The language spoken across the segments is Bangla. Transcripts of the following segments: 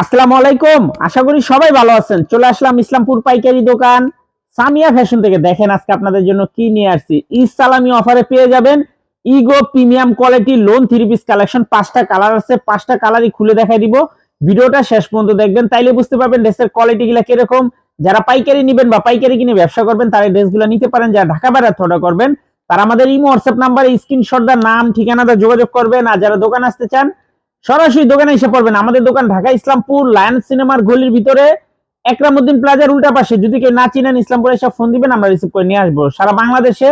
আসসালামু আলাইকুম। আশা করি সবাই ভালো আছেন। চলে আসলাম ইসলামপুর পাইকারি দোকান। সামিয়া ফ্যাশন থেকে দেখেন আজকে আপনাদের জন্য কি নিয়ে আসছি। ইসলামি অফারে পেয়ে যাবেন। Ego premium quality lawn three piece collection. পাঁচটা কালার আছে। পাঁচটা কালারই খুলে দেখাই দিব। ভিডিওটা শেষ পর্যন্ত দেখবেন। তাইলে বুঝতে পারবেন ড্রেসের কোয়ালিটি গুলা কীরকম। যারা পাইকারি নেবেন বা পাইকারি কিনে ব্যবসা করবেন, তারা ড্রেসগুলো নিতে পারেন। যারা ঢাকা বাইরে অর্ডার করবেন, তারা আমাদের ইমো হোয়াটসঅ্যাপ নাম্বারে স্ক্রিনশট দা নাম, ঠিকানাটা যোগাযোগ করবেন। আর যারা দোকান আসতে চান সরাসরি দোকানে এসে পড়বেন। আমাদের দোকান ঢাকা ইসলামপুর লায়ন সিনেমার গলির ভিতরে, একরামুদ্দিন প্লাজার উল্টা পাশে। যদি কেউ না চিনেন ইসলামপুরে, এসে ফোন দিবেন, আমরা রিসিভ করে নিয়ে আসব। সারা বাংলাদেশে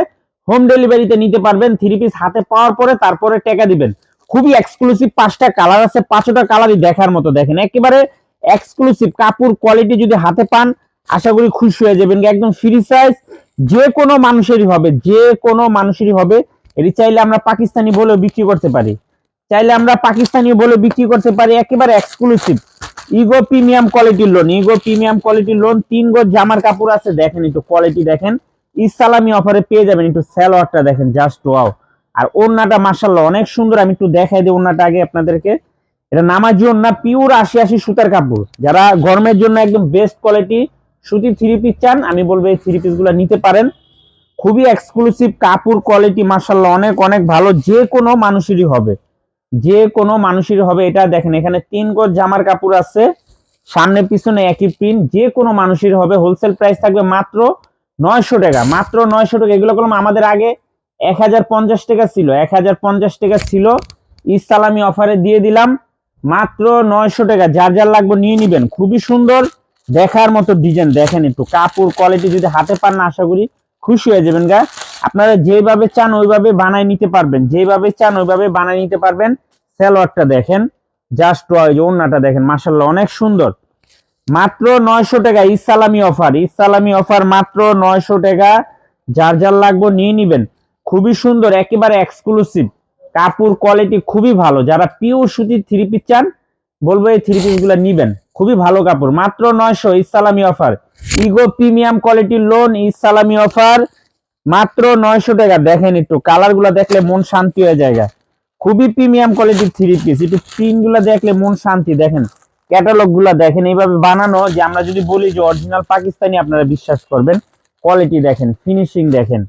হোম ডেলিভারিতে নিতে পারবেন থ্রি পিস হাতে পাওয়ার পরে তারপরে টাকা দিবেন। খুবই এক্সক্লুসিভ পাঁচটা কালার আছে পাঁচটা কালারই দেখার মতো দেখেন। একেবারে এক্সক্লুসিভ কাপড় কোয়ালিটি যদি হাতে পান, আশা করি খুশি হয়ে যাবেন। একদম ফ্রি সাইজ যে কোনো মানুষেরই হবে, যে কোনো মানুষেরই হবে। এটি চাইলে আমরা পাকিস্তানি বলেও বিক্রি করতে পারি। চাইলে আমরা পাকিস্তানি বলে বিক্রি করতে পারি, একেবারে এক্সক্লুসিভ ইগো প্রিমিয়াম কোয়ালিটির লোন ইগো প্রিমিয়াম কোয়ালিটির লোন তিন গো জামার কাপড় আছে, দেখেন একটু কোয়ালিটি দেখেন। ইসালামি অফারে পেয়ে যাবেন একটু স্যালোয়ারটা দেখেন জাস্ট ওয়াও আর ওন্নাটা মার্শাল্লাহ অনেক সুন্দর, আমি একটু দেখাই দিই ওন্নাটা আগে আপনাদেরকে। এটা নামাজি ওন্না পিওর আশি আশি সুতার কাপড়। যারা গরমের জন্য একদম বেস্ট কোয়ালিটি সুতি থ্রি পিস চান, আমি বলব এই থ্রি পিসগুলা নিতে পারেন। খুবই এক্সক্লুসিভ কাপড় কোয়ালিটি মার্শাল্লাহ অনেক অনেক ভালো যে কোনো মানুষেরই হবে। যে কোনো মানুষের হবে, এটা দেখেন, এখানে তিন গজ জামার কাপড় আছে, সামনে পিছনে একই প্রিন্ট যে কোনো মানুষের হবে হোলসেল প্রাইস থাকবে মাত্র নয়শো টাকা, মাত্র নয়শো টাকা, এগুলো করলাম আমাদের আগে এক হাজার পঞ্চাশ টাকা ছিল, এক হাজার পঞ্চাশ টাকা ছিল, ইসালামি অফারে দিয়ে দিলাম, মাত্র নয়শো টাকা, যার যার লাগবে নিয়ে নিবেন, খুবই সুন্দর, দেখার মতো ডিজাইন দেখেন একটু, কাপড় কোয়ালিটি যদি হাতে পান না, আশা করি খুশি হয়ে যাবেন গা। আপনারা যেভাবে চান ওইভাবে বানায় নিতে পারবেন। যেভাবে চান ওইভাবে বানায় নিতে পারবেন। সালোয়ারটা দেখেন জাস্ট ওন্নাটা দেখেন মাসাল্লাহ অনেক সুন্দর। মাত্র নয়শো টাকা ইসালামি অফার। ইসালামি অফার মাত্র নয়শো টাকা। যার যার লাগবে নিয়ে নিবেন। খুবই সুন্দর, একেবারে এক্সক্লুসিভ কাপড় কোয়ালিটি খুবই ভালো। যারা পিওর সুতির থ্রি পিস চান, বলব এই থ্রি পিসগুলা নিবেন। খুবই ভালো কাপড়। মাত্র নয়শো ইসালামি অফার। ইগো প্রিমিয়াম কোয়ালিটির লোন ইসালামি অফার। মাত্র নয়শো টাকা। দেখেন একটু কালারগুলা দেখলে মন শান্তি হয়ে যায় খুবই প্রিমিয়াম কোয়ালিটির থ্রি পিস একটু প্রিন্টগুলা দেখলে মন শান্তি। দেখেন ক্যাটালগগুলা দেখেন, এইভাবে বানানো যে আমরা যদি বলি যে অরিজিনাল পাকিস্তানি, আপনারা বিশ্বাস করবেন। কোয়ালিটি দেখেন ফিনিশিং দেখেন।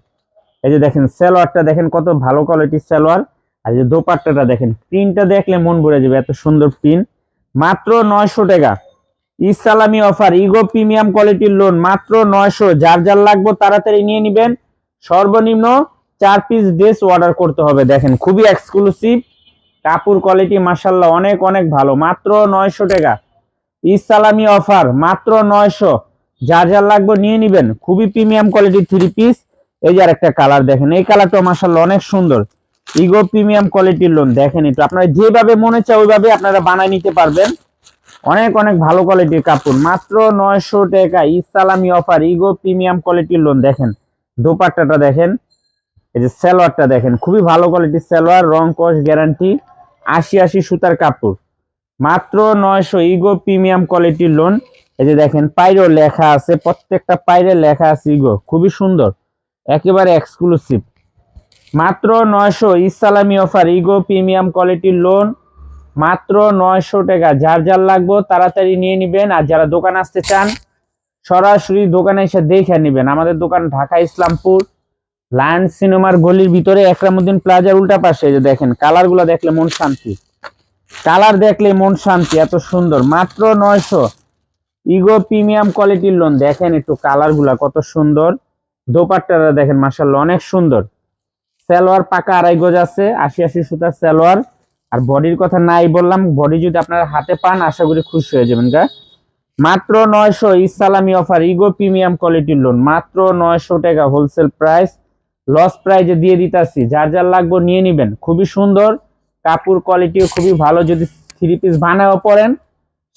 এই যে দেখেন, সালোয়ারটা দেখেন, কত ভালো কোয়ালিটির সালোয়ার। আর যে দোপাট্টাটা দেখেন প্রিন্টটা দেখলে মন ভরে যাবে, এত সুন্দর প্রিন্ট মাত্র নয়শো টাকা। ইসালামি অফার ইগো প্রিমিয়াম কোয়ালিটির লোন মাত্র নয়শো। যার যার লাগবে তাড়াতাড়ি নিয়ে নিবেন। সর্বনিম্ন চার পিস ড্রেস অর্ডার করতে হবে। দেখেন, খুবই এক্সক্লুসিভ কাপড় কোয়ালিটি মাসাল্লাহ অনেক অনেক ভালো। মাত্র নয়শো টাকা। ইসালামি অফার মাত্র নয়শো। যার যার লাগবে নিয়ে নিবেন। খুবই প্রিমিয়াম কোয়ালিটির থ্রি পিস এই যে একটা কালার দেখেন, এই কালারটা মাসাল্লাহ অনেক সুন্দর। ইগো প্রিমিয়াম কোয়ালিটির লোন দেখেন একটু, আপনারা যেভাবে মনে চায় ওইভাবে আপনারা বানায় নিতে পারবেন। অনেক অনেক ভালো কোয়ালিটির কাপড়। মাত্র নয়শো টাকা ইসালামি অফার ইগো প্রিমিয়াম কোয়ালিটির লোন দেখেন দোপাট্টাটা দেখেন। এই যে সালোয়ারটা দেখেন, খুবই ভালো কোয়ালিটির সালোয়ার, রং কস গ্যারান্টি আশি আশি সুতার কাপড়। মাত্র নয়শো ইগো প্রিমিয়াম কোয়ালিটির লোন এই যে দেখেন পাইরো লেখা আছে, প্রত্যেকটা পাইরে লেখা আছে ইগো, খুবই সুন্দর, একেবারে এক্সক্লুসিভ মাত্র নয়শো ইসালামি অফার ইগো প্রিমিয়াম কোয়ালিটির লোন মাত্র নয়শো টাকা, যার যার লাগবে তাড়াতাড়ি নিয়ে নিবেন। আর যারা দোকান আসতে চান সরাসরি দোকানে এসে দেখে নেবেন। আমাদের দোকান ঢাকা ইসলামপুর লায়ন সিনেমার গলির ভিতরে, একরামুদ্দিন প্লাজার উল্টা পাশে যে দেখেন কালারগুলো দেখলে মন শান্তি। কালার দেখলে মন শান্তি, এত সুন্দর। মাত্র নয়শো। ইগো প্রিমিয়াম কোয়ালিটির লোন, দেখেন একটু কালারগুলা কত সুন্দর। দোপাট্টারা দেখেন মাসাল্লাহ অনেক সুন্দর। সালোয়ার পাকা আড়াই গজ আছে, আশি আশি সুতার সালোয়ার। আর বডির কথা নাই বললাম, বডি যদি আপনারা হাতে পান, আশা করি খুশি হয়ে যাবেন, গা। মাত্র নয়শো ইসালামি অফার ইগো প্রিমিয়াম কোয়ালিটির লোন মাত্র নয়শো টাকা হোলসেল প্রাইস লস প্রাইজে দিয়ে দিতেছি। যার যার লাগবে নিয়ে নিবেন। খুবই সুন্দর, কাপড় কোয়ালিটিও খুবই ভালো। যদি থ্রি পিস বানাও পড়েন,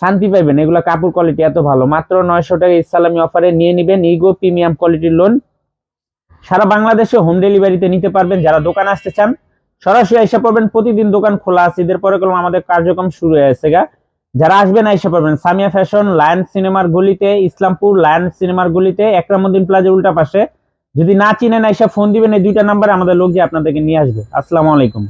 শান্তি পাইবেন। এগুলো কাপড় কোয়ালিটি এত ভালো। মাত্র নয়শো টাকা ইসলামী অফারে নিয়ে নিবেন ইগো প্রিমিয়াম কোয়ালিটির লোন সারা বাংলাদেশে হোম ডেলিভারিতে নিতে পারবেন। যারা দোকান আসতে চান, সরাসরি এসে পড়বেন। প্রতিদিন দোকান খোলা আছে। ঈদের পরে কলম আমাদের কার্যক্রম শুরু হয়েছে গা। যারা আসবেন এসে পড়বেন। সামিয়া ফ্যাশন লায়ন সিনেমার গলিতে, ইসলামপুর লায়ন সিনেমার গলিতে, একরামুদ্দিন প্লাজা উল্টা পাশে। যদি না চিনেন, এসে ফোন দিবেন, এই দুইটা নাম্বারে আমাদের লোক যে আপনাদেরকে নিয়ে আসবে। আসসালামু আলাইকুম।